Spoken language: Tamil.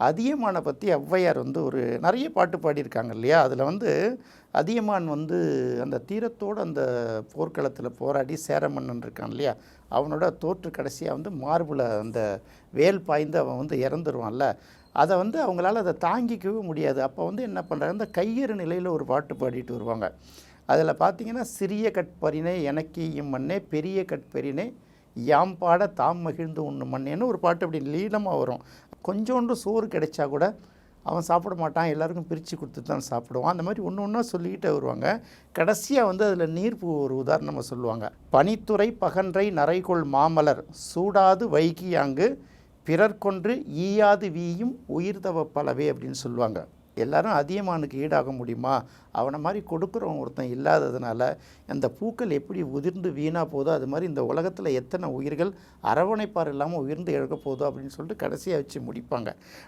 அதியமானை பற்றி ஔவையார் வந்து ஒரு நிறைய பாட்டு பாடியிருக்காங்க இல்லையா? அதில் வந்து அதியமான் வந்து அந்த தீரத்தோடு அந்த போர்க்களத்தில் போராடி சேரமன்னன் இருக்கான் இல்லையா? அவனோட தோற்று கடைசியாக வந்து மார்பில் அந்த வேல் பாய்ந்து அவன் வந்து இறந்துருவான்ல அதை வந்து அவங்களால அதை தாங்கிக்கவே முடியாது. அப்போ வந்து என்ன பண்ணுறாங்க இந்த கையறு நிலையில் ஒரு பாட்டு பாடிட்டு வருவாங்க. அதில் பார்த்தீங்கன்னா சிறிய கட்பரினை எனக்கு இம்மண்ணே பெரிய கட்பரினை யாம் பாட தாம் மகிழ்ந்து உண்ணு மண்ணேன்னு ஒரு பாட்டு அப்படி லீனமாக வரும். கொஞ்சோண்டு சோறு கிடைச்சா கூட அவன் சாப்பிட மாட்டான் எல்லாருக்கும் பிரித்து கொடுத்துட்டு தான் சாப்பிடுவான். அந்த மாதிரி ஒன்று ஒன்றா சொல்லிக்கிட்டே வருவாங்க. கடைசியாக வந்து அதில் நீர்ப்பு ஒரு உதாரணமாக சொல்லுவாங்க. பனித்துறை பகன்றை நரைகொள் மாமலர் சூடாது வைகியாங்கு பிறர் கொன்று ஈயாது வீயும் உயிர்தவ பலவே அப்படின்னு சொல்லுவாங்க. எல்லாரும் அதியமானுக்கு ஈடாக முடியுமா? அவனை மாதிரி கொடுக்குறவன் ஒருத்தன் இல்லாததுனால அந்த பூக்கள் எப்படி உதிர்ந்து வீணாக போதோ அது மாதிரி இந்த உலகத்தில் எத்தனை உயிர்கள் அரவணைப்பார் இல்லாமல் உயிர்ந்து இழக்க போதோ அப்படின்னு சொல்லிட்டு கடைசியாக வச்சு முடிப்பாங்க.